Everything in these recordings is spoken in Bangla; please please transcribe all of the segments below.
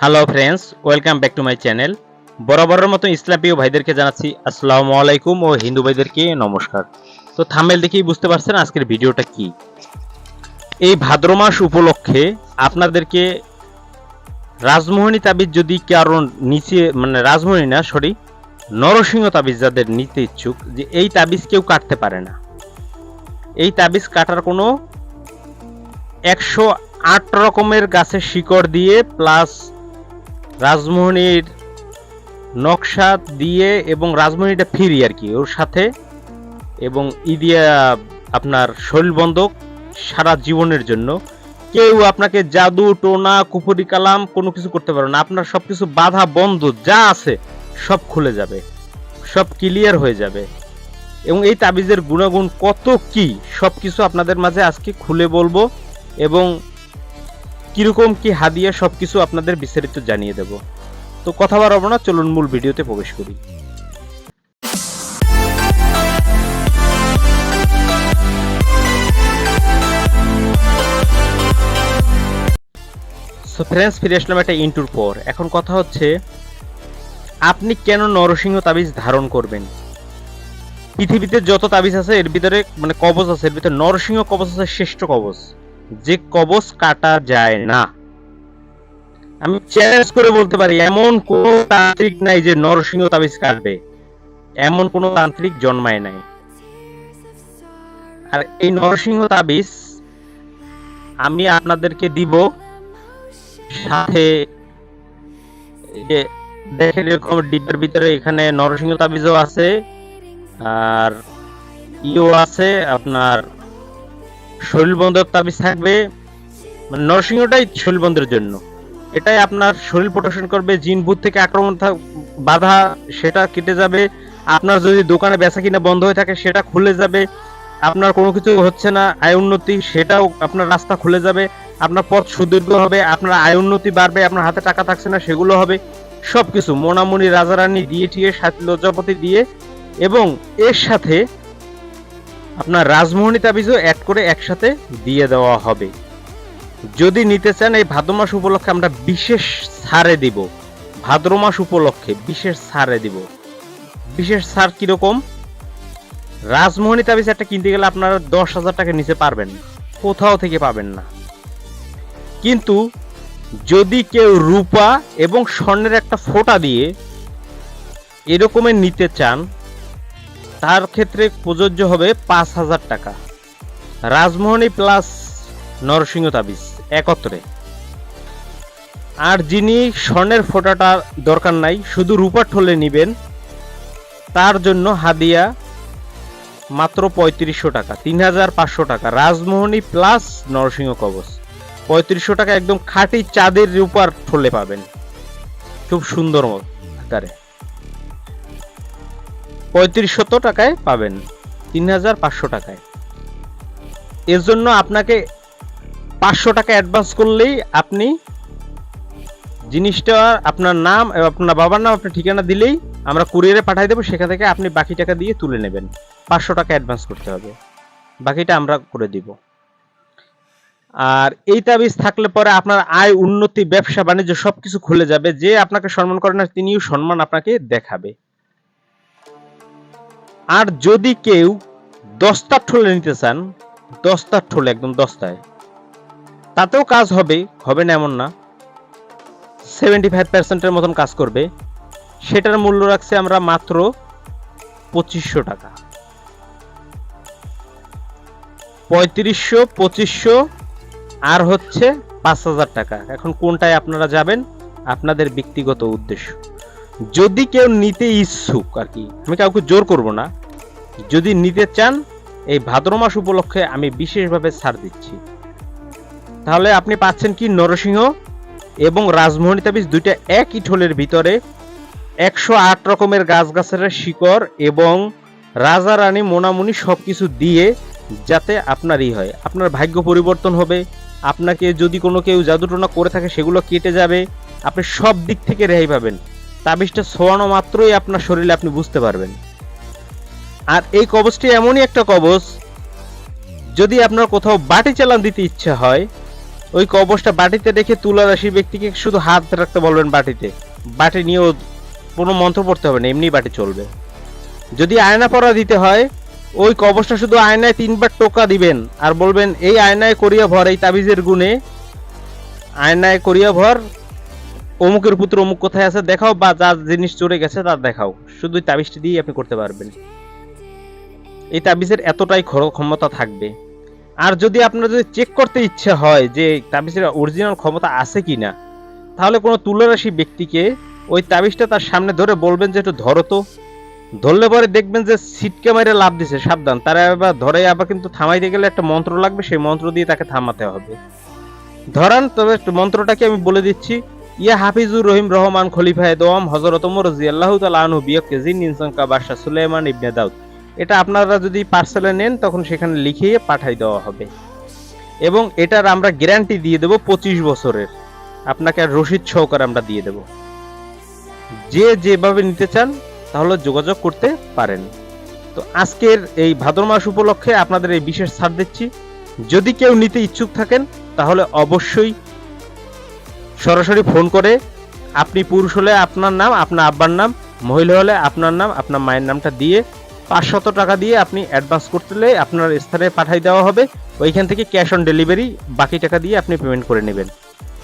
Hello friends welcome back to my channel বরাবরের মতো ইসলামীয় ভাইদেরকে জানাচ্ছি, আসসালামু আলাইকুম ও হিন্দু ভাইদেরকে নমস্কার। তো থামেল দেখেই বুঝতে পারছেন আজকের ভিডিওটা কি। এই ভাদ্র মাস উপলক্ষে আপনাদেরকে রাজমোহনী তাবিজ যদি কারণ নিচে মানে রাজমোহনী না সরি নরসিংহ তাবিজ যাদের নিতে ইচ্ছুক, যে এই তাবিজ কেউ কাটতে পারে না। এই তাবিজ কাটার কোনো একশো আট রকমের গাছের শিকড় দিয়ে প্লাস রাজমোহনীর নকশা দিয়ে এবং রাজমোহনীটা ফিরি আর কি, ওর সাথে। এবং ই দিয়ে আপনার শৈলবন্ধক সারা জীবনের জন্য। কেউ আপনাকে জাদু, টোনা কুপুরি কালাম কোনো কিছু করতে পারবে না। আপনার সব কিছু বাধা বন্ধ, যা আছে সব খুলে যাবে, সব ক্লিয়ার হয়ে যাবে। এবং এই তাবিজের গুণাগুণ কত কি সব কিছু আপনাদের মাঝে আজকে খুলে বলব। এবং কীরকম, কি হাদিয়া, সবকিছু আপনাদের বিস্তারিত জানিয়ে দেব। তো কথা বাড়াবো না, চলুন মূল ভিডিওতে প্রবেশ করি। সো ফ্রেন্ডস ফিরে আসলাম একটা ইন্টুর পর। এখন কথা হচ্ছে, আপনি কেন নরসিংহ তাবিজ ধারণ করবেন? পৃথিবীতে যত তাবিজ আছে, এর ভিতরে মানে কবচ আছে, এর ভিতরে নরসিংহ কবচ আছে, শ্রেষ্ঠ কবচ যে কবচ কাটা যায় না। আমি চ্যালেঞ্জ করে বলতে পারি, এমন কোন তান্ত্রিক নাই যে নরসিংহ তাবিজ কাটবে। এমন কোন তান্ত্রিক জন্মায় নাই। আর এই নরসিংহ তাবিজ আমি আপনাদেরকে দিব। সাথে যে দেখেন এরকম ডিব্বার ভিতরে এখানে নরসিংহ তাবিজও আছে, আর ইও আছে আপনার শরীরবন্ধক তাবিজ থাকবে। মানে নরসিংহটাই শরীরবন্ধের জন্য। এটাই আপনার শরীর প্রোটেকশন করবে, জিন ভূত থেকে আক্রমণ বাধা সেটা কেটে যাবে। আপনার যদি দোকানে বেচা কিনা বন্ধ হয়ে থাকে, সেটা খুলে যাবে। আপনার কোনো কিছু হচ্ছে না, আয় উন্নতি, সেটাও আপনার রাস্তা খুলে যাবে। আপনার পথ সুদীর্ঘ হবে, আপনার আয় উন্নতি বাড়বে, আপনার হাতে টাকা থাকছে না, সেগুলো হবে। সবকিছু মোনামুনি, রাজারানী দিয়ে টিয়ে সাথে লজ্জাপতি দিয়ে। এবং এর সাথে আপনার রাজমোহনী তাবিজও অ্যাড করে একসাথে দিয়ে দেওয়া হবে। যদি নিতে চান, এই ভাদ্র মাস উপলক্ষে আমরা বিশেষ ছাড়ে দিব। ভাদ্র মাস উপলক্ষে বিশেষ ছাড়ে দিব। বিশেষ ছাড় কীরকম? রাজমোহনী তাবিজ একটা কিনতে গেলে আপনারা দশ হাজার টাকা নিচে পারবেন, কোথাও থেকে পাবেন না। কিন্তু যদি কেউ রূপা এবং স্বর্ণের একটা ফোঁটা দিয়ে এরকমের নিতে চান তার ক্ষেত্রে প্রযোজ্য হবে পাঁচ হাজার টাকা। রাজমোহনী প্লাস নরসিংহ তাবিজ, একত্রে। আর যিনি স্বর্ণের ফোঁটাটা দরকার নাই, শুধু রূপার ঠোলে নিবেন, তার জন্য হাদিয়া মাত্র পঁয়ত্রিশশো টাকা, তিন হাজার পাঁচশো টাকা। রাজমোহনী প্লাস নরসিংহ কবচ, পঁয়ত্রিশশো টাকা একদম খাঁটি চাঁদের রূপার ঠোলে পাবেন। খুব সুন্দর আকারে। পঁয়ত্রিশশত টাকায় পাবেন তিন হাজার পাঁচশো টাকায়। এর জন্য আপনাকে পাঁচশো টাকা অ্যাডভান্স করলেই আপনি জিনিসটা, আপনার নাম আপনার বাবার নাম, আপনার ঠিকানা দিলেই আমরা কুরিয়ারে পাঠিয়ে দেবো, সেখান থেকে আপনি বাকি টাকা দিয়ে তুলে নেবেন। পাঁচশো টাকা অ্যাডভান্স করতে হবে। বাকিটা আমরা করে দিব। আর এই তাবিজ থাকলে পরে আপনার আয়, উন্নতি, ব্যবসা, বাণিজ্য সবকিছু খুলে যাবে। যে আপনাকে সম্মান করে না, তিনিও সম্মান আপনাকে দেখাবে। আর যদি কেউ দস্তার ঠোলে নিতে চান দস্তার ঠোলে একদম দস্তায় তাতেও কাজ হবে হবে না এমন না। সেভেন্টি ফাইভ পার্সেন্টের মতন কাজ করবে। সেটার মূল্য রাখছে আমরা মাত্র পঁচিশশো টাকা। পঁয়ত্রিশশো, পঁচিশশো, আর হচ্ছে পাঁচ হাজার টাকা। এখন কোনটায় আপনারা যাবেন? আপনাদের ব্যক্তিগত উদ্দেশ্য। যদি কেউ নিতে ইচ্ছুক আর কি, আমি কাউকে জোর করব না। যদি নিতে চান, এই ভাদ্র মাস উপলক্ষে আমি বিশেষভাবে ছাড় দিচ্ছি। তাহলে আপনি পাচ্ছেন কি নরসিংহ এবং রাজমোহনী তাবিজ দুইটা একই ঠোলের ভিতরে, একশো আট রকমের গাছগাছালের শিকড় এবং রাজা, রানী, মোনামুনি সব কিছু দিয়ে যাতে আপনারই হয়, আপনার ভাগ্য পরিবর্তন হবে, আপনাকে যদি কোনো কেউ জাদুটনা করে থাকে, সেগুলো কেটে যাবে, আপনি সব দিক থেকে রেহাই পাবেন। তাবিজটা ছোঁয়ানো মাত্রই আপনার শরীরে আপনি বুঝতে পারবেন। আর এই কবচটি এমনই একটা কবচ, যদি আপনার কোথাও বাটি চালান দিতে ইচ্ছা হয়, ওই কবচটা বাটিতে রেখে তুলা রাশি ব্যক্তিকে শুধু হাত রাখতে বলবেন বাটিতে। বাটি নিয়েও কোনো মন্ত্র পড়তে হবে না এমনি বাটি চলবে। যদি আয়না পরা দিতে হয়, ওই কবচটা শুধু আয়নায় তিনবার টোকা দিবেন আর বলবেন, এই আয়নায় করিয়া ভর, এই তাবিজের গুণে আয়নায় করিয়া ভর অমুকের পুত্র অমুক কোথায় আছে, দেখাও বা যার জিনিস চড়ে গেছে তার দেখাও। শুধু তাবিজটি দিয়ে আপনি করতে পারবেন। এই তাবিজের এতটাই ক্ষমতা থাকবে। আর যদি আপনার যদি চেক করতে ইচ্ছে হয় যে তাবিজের অরিজিনাল ক্ষমতা আছে কি না তাহলে কোনো তুলারাশি ব্যক্তিকে ওই তাবিজটা তার সামনে ধরে বলবেন যে একটু ধরো তো। ধরলে পরে দেখবেন যে সিটকে মেরে লাভ দিছে, সাবধান। তারা আবার ধরে আবার কিন্তু থামাইতে গেলে একটা মন্ত্র লাগবে, সেই মন্ত্র দিয়ে তাকে থামাতে হবে। ধরান, তবে মন্ত্রটাকে আমি বলে দিচ্ছি। ইয়া হাফিজুর রহিম রহমান খলিফায়ে দোয়াম হজরত ওমর রাদিয়াল্লাহু তাআলা আনহু বিয়কে জিন ইনসান কা বাদশা সুলাইমান ইবনে দাউদ। এটা আপনারা যদি পার্সেলে নেন, তখন সেখানে লিখিয়ে পাঠাই দেওয়া হবে। এবং এটার আমরা গ্যারান্টি দিয়ে দেব পঁচিশ বছরের। আপনাকে রসিদ সহকারে আমরা দিয়ে দেব। যে যেভাবে নিতে চান, তাহলে যোগাযোগ করতে পারেন। তো আজকের এই ভাদ্র মাস উপলক্ষে আপনাদের এই বিশেষ ছাড় দিচ্ছি। যদি কেউ নিতে ইচ্ছুক থাকেন, তাহলে অবশ্যই সরাসরি ফোন করে আপনি পুরুষ হলে আপনার নাম, আপনার আব্বার নাম, মহিলা হলে আপনার নাম, আপনার মায়ের নামটা দিয়ে পাঁচশত টাকা দিয়ে আপনি অ্যাডভান্স করতে আপনার স্থানে পাঠাই দেওয়া হবে। ওইখান থেকে ক্যাশ অন ডেলিভারি বাকি টাকা দিয়ে আপনি পেমেন্ট করে নেবেন।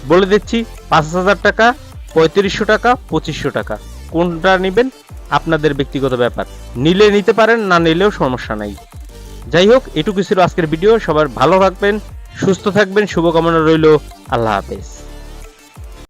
বলে দিচ্ছি পাঁচ হাজার টাকা, পঁয়ত্রিশশো টাকা, পঁচিশশো টাকা। কোনটা নেবেন? আপনাদের ব্যক্তিগত ব্যাপার। নিলে নিতে পারেন, না নিলেও সমস্যা নাই। যাই হোক এটুকু ছিল আজকের ভিডিও সবার ভালো থাকবেন, সুস্থ থাকবেন, শুভকামনা রইল। আল্লাহ হাফেজ।